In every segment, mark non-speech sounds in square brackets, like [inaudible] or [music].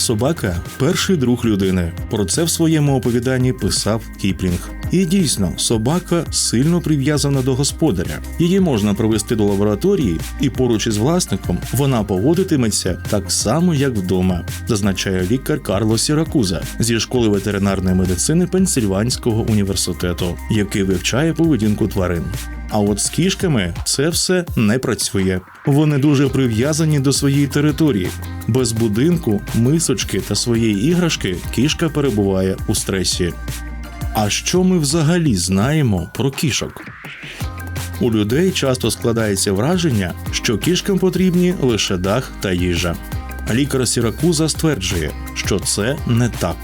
Собака перший друг людини. Про це в своєму оповіданні писав Кіплінг. І дійсно, собака сильно прив'язана до господаря. Її можна провести до лабораторії, і поруч із власником вона поводитиметься так само, як вдома, зазначає лікар Карло Сіракуза зі школи ветеринарної медицини Пенсильванського університету, який вивчає поведінку тварин. А от з кішками це все не працює. Вони дуже прив'язані до своєї території. Без будинку, мисочки та своєї іграшки кішка перебуває у стресі. А що ми взагалі знаємо про кішок? У людей часто складається враження, що кішкам потрібні лише дах та їжа. Лікар Сіракуза стверджує, що це не так.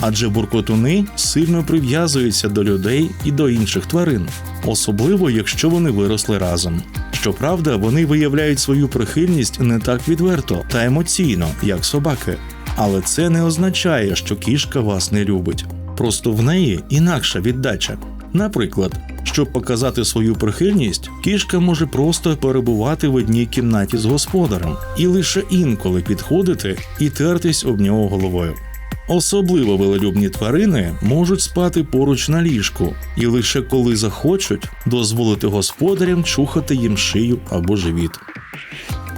Адже буркотуни сильно прив'язуються до людей і до інших тварин, особливо якщо вони виросли разом. Щоправда, вони виявляють свою прихильність не так відверто та емоційно, як собаки. Але це не означає, що кішка вас не любить. Просто в неї інакша віддача. Наприклад, щоб показати свою прихильність, кішка може просто перебувати в одній кімнаті з господарем і лише інколи підходити і тертись об нього головою. Особливо велелюбні тварини можуть спати поруч на ліжку і лише коли захочуть дозволити господарям чухати їм шию або живіт.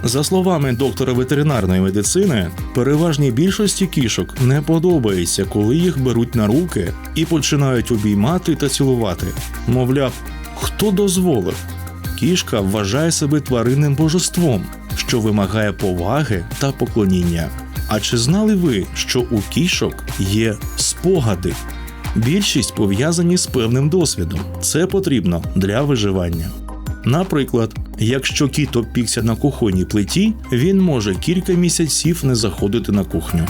За словами доктора ветеринарної медицини, переважній більшості кішок не подобається, коли їх беруть на руки і починають обіймати та цілувати. Мовляв, хто дозволив? Кішка вважає себе тваринним божеством, що вимагає поваги та поклоніння. А чи знали ви, що у кішок є спогади? Більшість пов'язані з певним досвідом. Це потрібно для виживання. Наприклад, якщо кіт обпікся на кухонній плиті, він може кілька місяців не заходити на кухню.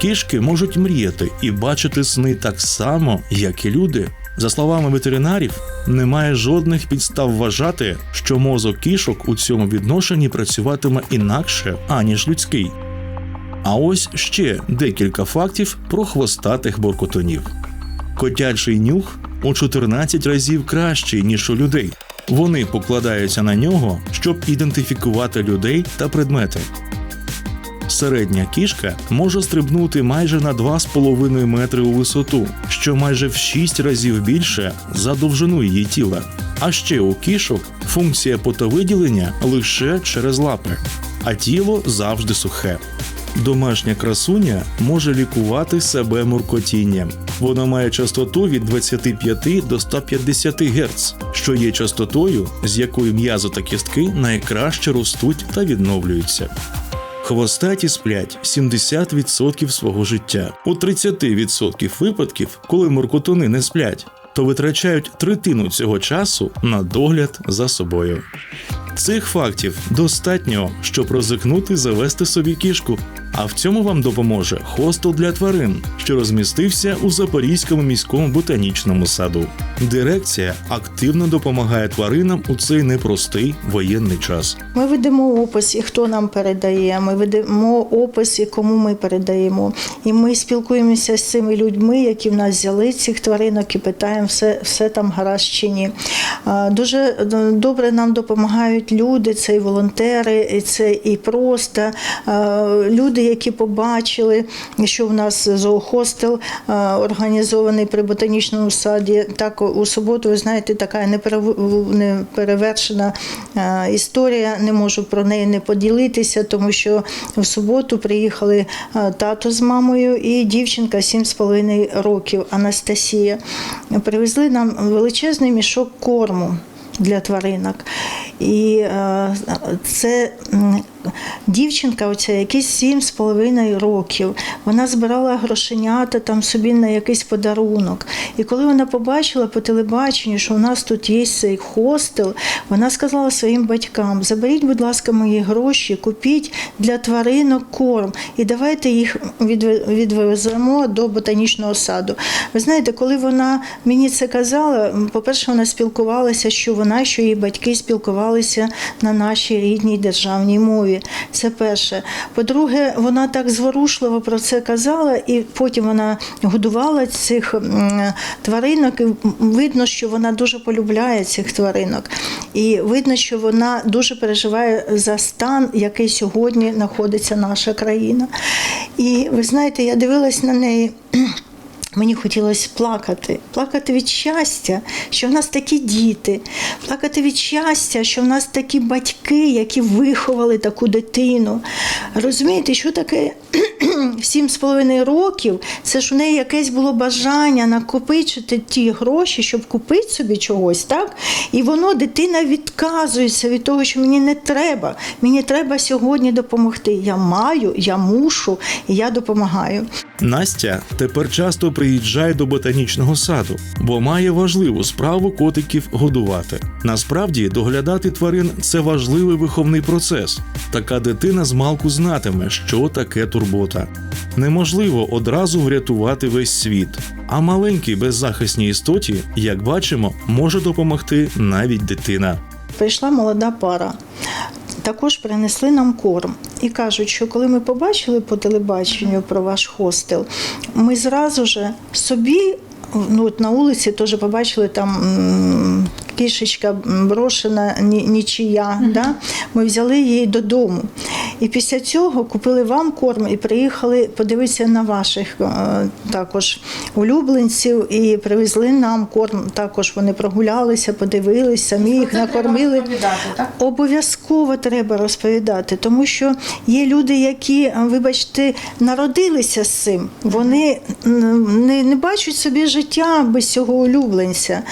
Кішки можуть мріяти і бачити сни так само, як і люди. За словами ветеринарів, немає жодних підстав вважати, що мозок кішок у цьому відношенні працюватиме інакше, аніж людський. А ось ще декілька фактів про хвостатих боркотунів. Котячий нюх у 14 разів кращий, ніж у людей. Вони покладаються на нього, щоб ідентифікувати людей та предмети. Середня кішка може стрибнути майже на 2,5 метри у висоту, що майже в 6 разів більше за довжину її тіла. А ще у кішок функція потовиділення лише через лапи, а тіло завжди сухе. Домашня красуня може лікувати себе муркотінням. Вона має частоту від 25 до 150 Гц, що є частотою, з якою м'язи та кістки найкраще ростуть та відновлюються. Хвостаті сплять 70% свого життя. У 30% випадків, коли муркотуни не сплять, то витрачають третину цього часу на догляд за собою. Цих фактів достатньо, щоб ризикнути завести собі кішку. А в цьому вам допоможе хостел для тварин, що розмістився у Запорізькому міському ботанічному саду. Дирекція активно допомагає тваринам у цей непростий воєнний час. Ми ведемо опис, і хто нам передає. Ми ведемо опис, і кому ми передаємо. І ми спілкуємося з цими людьми, які в нас взяли цих тваринок, і питаємо, все, все там гаразд чи ні. Дуже е, добре нам допомагають люди, це і волонтери, це і просто е, люди, які побачили, що в нас зоохостел е, організований при ботанічному саді. Так у суботу, ви знаєте, така неперев- неперевершена е, історія. Не можу про неї не поділитися, тому що в суботу приїхали е, тато з мамою і дівчинка 7,5 років Анастасія. Привезли нам величезний мішок корму для тваринок. І це дівчинка, оця якісь 7,5 років. Вона збирала грошенята там собі на якийсь подарунок. І коли вона побачила по телебаченню, що у нас тут є цей хостел, вона сказала своїм батькам: заберіть, будь ласка, мої гроші, купіть для тваринок корм і давайте їх відве- відвеземо до ботанічного саду. Ви знаєте, коли вона мені це казала, по-перше, вона спілкувалася, що вона, що її батьки спілкувалися на нашій рідній державній мові. Любові. Це перше. По-друге, вона так зворушливо про це казала, і потім вона годувала цих тваринок. І видно, що вона дуже полюбляє цих тваринок. І видно, що вона дуже переживає за стан, який сьогодні знаходиться наша країна. І ви знаєте, я дивилась на неї. Мені хотілося плакати, плакати від щастя, що в нас такі діти, плакати від щастя, що в нас такі батьки, які виховали таку дитину. Розумієте, що таке [clears throat] сім з половиною років? Це ж у неї якесь було бажання накопичити ті гроші, щоб купити собі чогось, так? І воно дитина відказується від того, що мені не треба. Мені треба сьогодні допомогти. Я маю, я мушу, і я допомагаю. Настя тепер часто приїжджає до ботанічного саду, бо має важливу справу котиків годувати. Насправді, доглядати тварин це важливий виховний процес. Така дитина змалку знатиме, що таке турбота. Неможливо одразу врятувати весь світ, а маленькій беззахисній істоті, як бачимо, може допомогти навіть дитина. Прийшла молода пара. Також принесли нам корм і кажуть, що коли ми побачили по телебаченню про ваш хостел, ми зразу ж собі ну, от на вулиці теж побачили там кішечка брошена ні- нічия. Да? Ми взяли її додому. І після цього купили вам корм і приїхали подивитися на ваших е, також улюбленців і привезли нам корм. Також вони прогулялися, подивилися, самі їх накормили. Обов'язково треба розповідати, тому що є люди, які, вибачте, народилися з цим. Вони не, не бачать собі життя без цього улюбленця.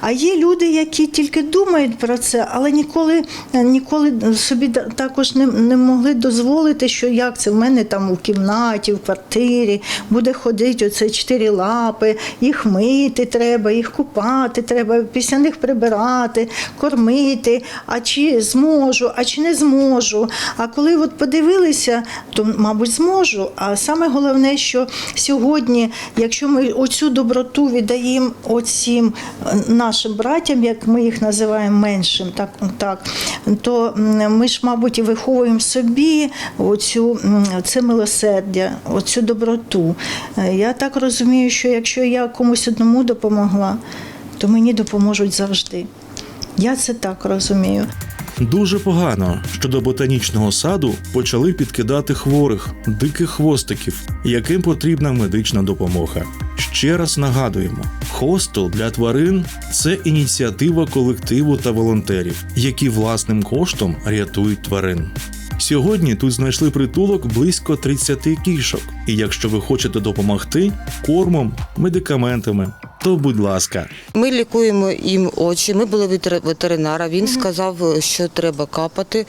А є люди, які тільки думають про це, але ніколи, ніколи собі також не, не могли дозволити, що як це в мене там у кімнаті, в квартирі буде ходити оце чотири лапи, їх мити треба, їх купати треба, після них прибирати, кормити. А чи зможу, а чи не зможу. А коли от подивилися, то мабуть зможу. А саме головне, що сьогодні, якщо ми оцю доброту віддаємо оцім е, нашим братям, як ми їх називаємо меншим, так, так то ми ж, мабуть, і виховуємо собі оцю це милосердя, оцю доброту. Е, Я так розумію, що якщо я комусь одному допомогла, то мені допоможуть завжди. Я це так розумію. Дуже погано, що до ботанічного саду почали підкидати хворих, диких хвостиків, яким потрібна медична допомога. Ще раз нагадуємо: хостел для тварин це ініціатива колективу та волонтерів, які власним коштом рятують тварин. Сьогодні тут знайшли притулок близько 30 кішок, і якщо ви хочете допомогти кормом, медикаментами, то будь ласка. Ми лікуємо їм очі. Ми були ветер- ветеринара. Він сказав, що треба капати.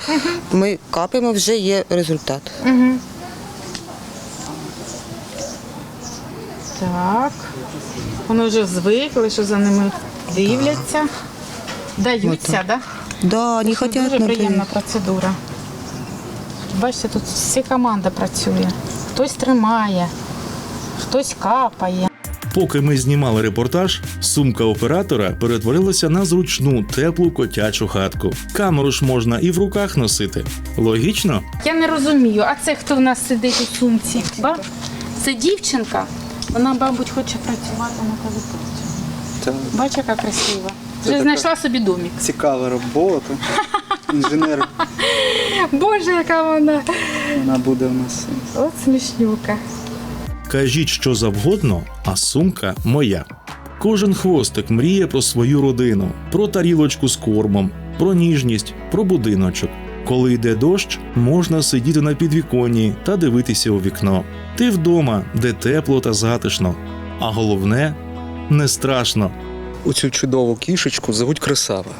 Ми капаємо, вже є результат. Так. Вони вже звикли, що за ними дивляться. Даються, так? Да, не Дуже хотять приємна процедура. Бачите, тут вся команда працює. Хтось тримає, хтось капає. Поки ми знімали репортаж, сумка оператора перетворилася на зручну теплу котячу хатку. Камеру ж можна і в руках носити. Логічно? Я не розумію, а це хто в нас сидить у сумці? Ба? Це дівчинка. Вона, мабуть, хоче працювати на телепорті. Бач, яка красива. Це Вже така- знайшла собі домик. цікава робота. Інженер [laughs] Боже, яка вона. вона буде у нас. От смішнюка. Кажіть що завгодно, а сумка моя. Кожен хвостик мріє про свою родину, про тарілочку з кормом, про ніжність, про будиночок. Коли йде дощ, можна сидіти на підвіконні та дивитися у вікно. Ти вдома, де тепло та затишно. А головне не страшно. У цю чудову кішечку зовуть Красава.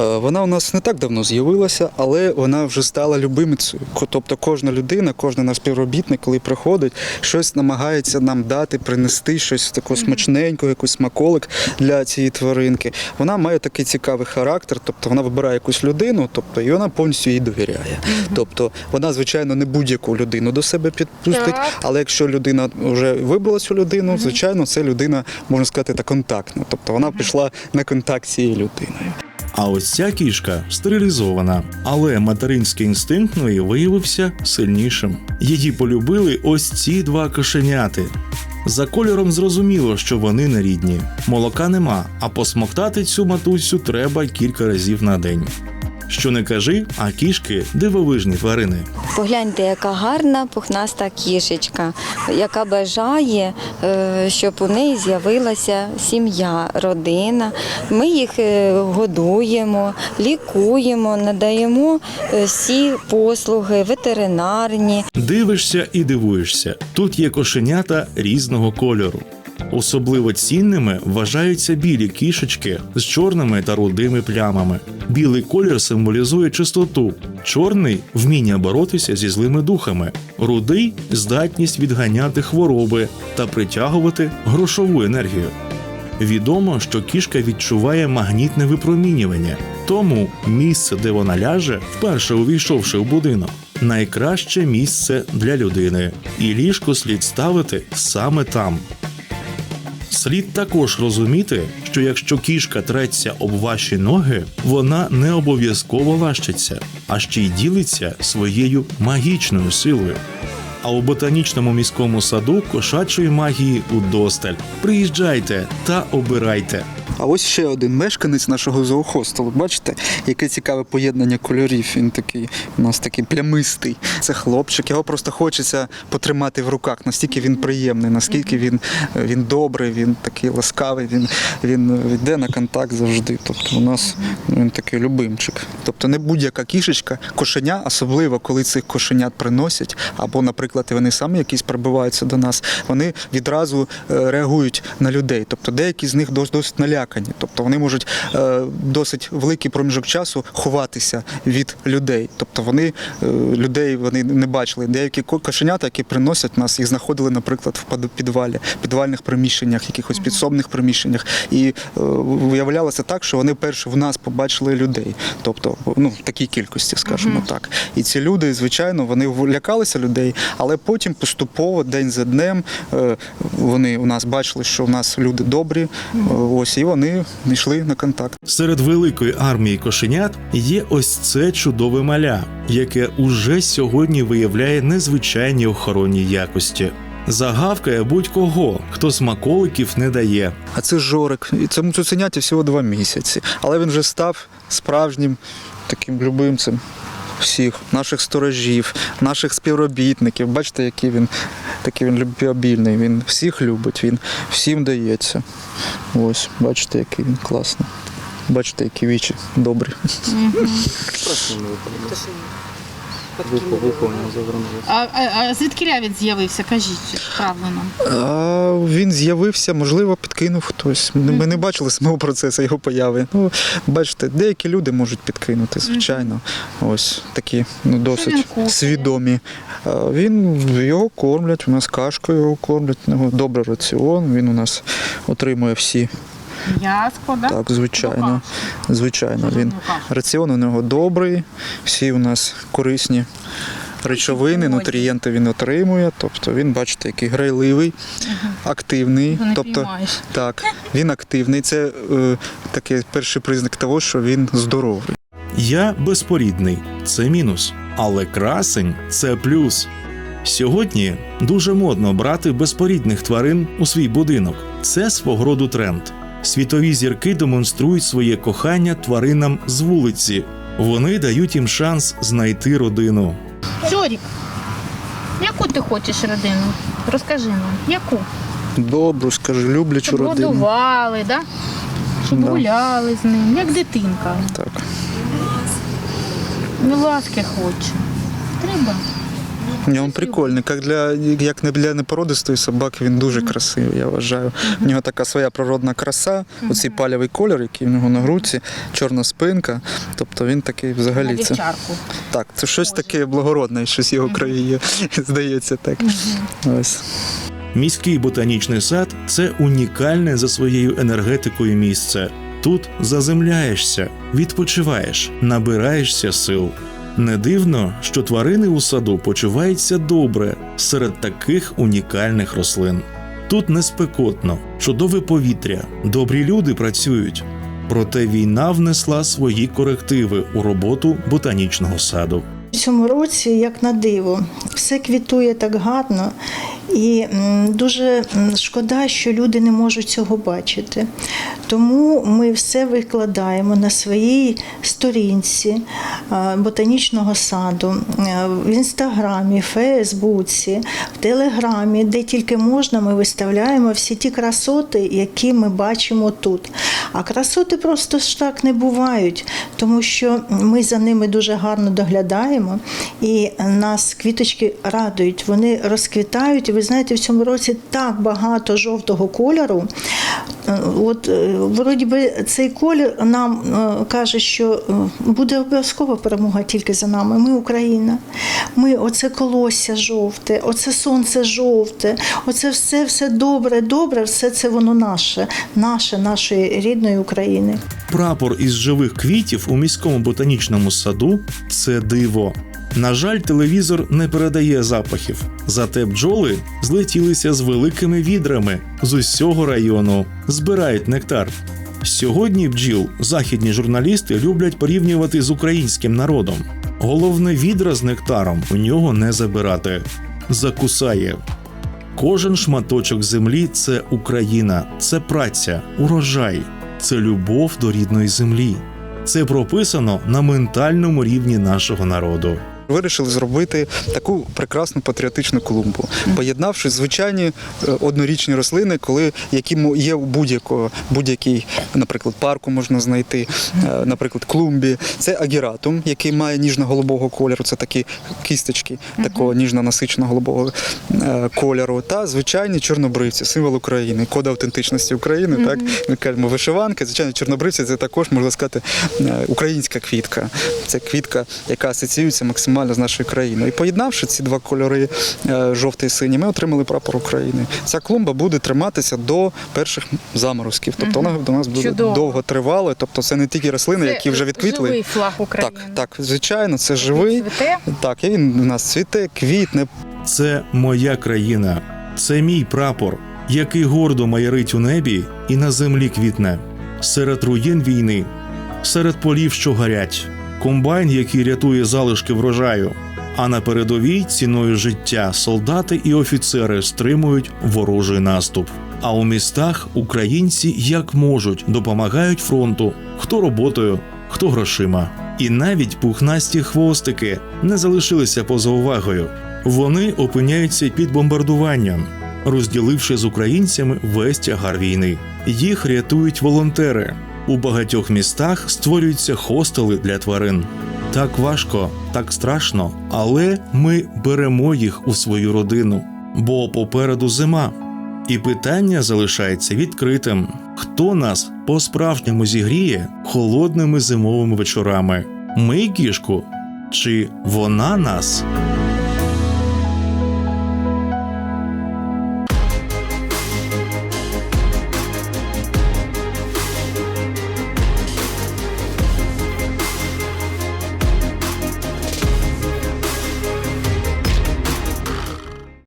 Е, Вона у нас не так давно з'явилася, але вона вже стала любимицею. Тобто кожна людина, кожен наш співробітник, коли приходить, щось намагається нам дати, принести щось такого смачненького, якийсь смаколик для цієї тваринки. Вона має такий цікавий характер, тобто вона вибирає якусь людину, тобто і вона повністю їй довіряє. Тобто вона, звичайно, не будь-яку людину до себе підпустить, але якщо людина вже вибрала цю людину, звичайно, це людина, можна сказати, та контактна. Тобто вона пішла на контакт з цією людиною. А ось ця кішка стерилізована, але материнський інстинкт неї виявився сильнішим. Її полюбили ось ці два кошеняти. За кольором зрозуміло, що вони не рідні. Молока нема, а посмоктати цю матусю треба кілька разів на день. Що не кажи, а кішки дивовижні тварини. Погляньте, яка гарна пухнаста кішечка, яка бажає, е, щоб у неї з'явилася сім'я, родина. Ми їх е, годуємо, лікуємо, надаємо е, всі послуги ветеринарні. Дивишся і дивуєшся. Тут є кошенята різного кольору. Особливо цінними вважаються білі кішечки з чорними та рудими плямами. Білий колір символізує чистоту, чорний вміння боротися зі злими духами, рудий здатність відганяти хвороби та притягувати грошову енергію. Відомо, що кішка відчуває магнітне випромінювання, тому місце, де вона ляже, вперше увійшовши в будинок, найкраще місце для людини, і ліжко слід ставити саме там. Слід також розуміти, що якщо кішка треться об ваші ноги, вона не обов'язково лащиться, а ще й ділиться своєю магічною силою. А у ботанічному міському саду кошачої магії удосталь. Приїжджайте та обирайте. А ось ще один мешканець нашого зоохостелу. Бачите, яке цікаве поєднання кольорів. Він такий у нас такий плямистий. Це хлопчик. Його просто хочеться потримати в руках. Настільки він приємний, наскільки він, він добрий, він такий ласкавий. Він, він йде на контакт завжди. Тобто у нас він такий любимчик. Тобто не будь-яка кішечка, кошеня, особливо коли цих кошенят приносять, або, наприклад, вони самі якісь прибиваються до нас. Вони відразу е, реагують на людей. Тобто деякі з них дос- досить налякані. Тобто вони можуть е, досить великий проміжок часу ховатися від людей. Тобто вони е, людей вони не бачили. Деякі кошенята, які приносять нас, їх знаходили, наприклад, в підвалі, підвальних приміщеннях, якихось підсобних приміщеннях. І е, виявлялося так, що вони перше в нас побачили людей. Тобто, ну в такій кількості, скажімо так. І ці люди, звичайно, вони лякалися людей, але потім поступово, день за днем, е, вони у нас бачили, що у нас люди добрі. Ось і вони йшли на контакт. Серед великої армії кошенят є ось це чудове маля, яке уже сьогодні виявляє незвичайні охоронні якості. Загавкає будь-кого, хто смаколиків не дає. А це Жорик. І цьому цуценяті всього два місяці. Але він вже став справжнім таким любимцем всіх наших сторожів, наших співробітників. Бачите, який він такий він любвеобільний. Він всіх любить, він всім дається. Ось, бачите, який він класний. Бачите, які вічі добрі. А, а, а звідки він з'явився? Кажіть правду нам. А, він з'явився, можливо, підкинув хтось. Ми ми не бачили самого процесу його появи. Ну, бачите, деякі люди можуть підкинути, звичайно. Ось такі ну, досить свідомі. А, Він його кормлять, у нас кашкою його кормлять, добрий раціон, він у нас отримує всі. М'яско, да? Так, звичайно. Звичайно, він раціон у нього добрий, всі у нас корисні. Речовини, нутрієнти він отримує, тобто він, бачите, який грайливий, активний. Тобто, так, він активний. Це е, такий перший признак того, що він здоровий. Я безпорідний це мінус, але красень це плюс. Сьогодні дуже модно брати безпорідних тварин у свій будинок. Це свого роду тренд. Світові зірки демонструють своє кохання тваринам з вулиці. Вони дають їм шанс знайти родину. Жорік, яку ти хочеш родину? Розкажи нам, яку? Добру, скажу, люблячу Щоб родину. годували, да? щоб Да. гуляли з ним, як дитинка. Так. Ну, ласки хоче. Треба. Ні, він прикольний. Як для як не для непородистої собаки, він дуже красивий, я вважаю. У нього така своя природна краса, оцей палявий колір, який в нього на грудці, чорна спинка. Тобто він такий На взагалі це. Так, це щось таке благородне, щось його крові є, [laughs] здається так. Ось. Міський ботанічний сад це унікальне за своєю енергетикою місце. Тут заземляєшся, відпочиваєш, набираєшся сил. Не дивно, що тварини у саду почуваються добре серед таких унікальних рослин. Тут не спекотно, чудове повітря, добрі люди працюють. Проте війна внесла свої корективи у роботу ботанічного саду. У цьому році, як на диво, все квітує так гарно, і дуже шкода, що люди не можуть цього бачити. Тому ми все викладаємо на своїй сторінці е, ботанічного саду, е, в інстаграмі, Фейсбуці, в Телеграмі, де тільки можна, ми виставляємо всі ті красоти, які ми бачимо тут. А красоти просто ж так не бувають, тому що ми за ними дуже гарно доглядаємо, і нас квіточки радують. Вони розквітають. І ви знаєте, в цьому році так багато жовтого кольору. Е, От е, вроді би цей колір нам е, каже, що буде обов'язково перемога тільки за нами. Ми Україна. Ми оце колосся жовте, оце сонце жовте, оце все, все добре, добре, все це воно наше, наше, нашої рідної України. Прапор із живих квітів у міському ботанічному саду це диво. На жаль, телевізор не передає запахів, зате бджоли злетілися з великими відрами з усього району, збирають нектар. Сьогодні бджіл західні журналісти люблять порівнювати з українським народом. Головне відра з нектаром у нього не забирати, закусає. Кожен шматочок землі це Україна, це праця, урожай, це любов до рідної землі. Це прописано на ментальному рівні нашого народу. Вирішили зробити таку прекрасну патріотичну клумбу, поєднавши звичайні е, однорічні рослини, коли які є у будь-якого будь-якій, наприклад, парку можна знайти, е, наприклад, клумбі. Це агіратум, який має ніжно-голубого кольору. Це такі кісточки такого ніжно-насиченого голубого е, кольору. Та звичайні чорнобривці, символ України, код автентичності України. Так ми кажемо вишиванка. Звичайно, чорнобривці це також можна сказати українська квітка. Це квітка, яка асоціюється максимально з нашою країною. І поєднавши ці два кольори е, жовтий і синій, ми отримали прапор України. Ця клумба буде триматися до перших заморозків. Тобто вона до нас буде Чудово. довго тривала. Тобто це не тільки рослини, які вже відквітли. Живий флаг України. Так, так, звичайно, це живий. Цвіте? Так, і він у нас цвіте, квітне, Це моя країна, це мій прапор, який гордо майорить у небі і на землі квітне, серед руїн війни, серед полів, що горять, комбайн, який рятує залишки врожаю. А на передовій ціною життя солдати і офіцери стримують ворожий наступ. А у містах українці як можуть допомагають фронту, хто роботою, хто грошима. І навіть пухнасті хвостики не залишилися поза увагою. Вони опиняються під бомбардуванням, розділивши з українцями весь тягар війни. Їх рятують волонтери. У багатьох містах створюються хостели для тварин. Так важко, так страшно, але ми беремо їх у свою родину, бо попереду зима. І питання залишається відкритим: хто нас по-справжньому зігріє холодними зимовими вечорами? Ми кішку чи вона нас?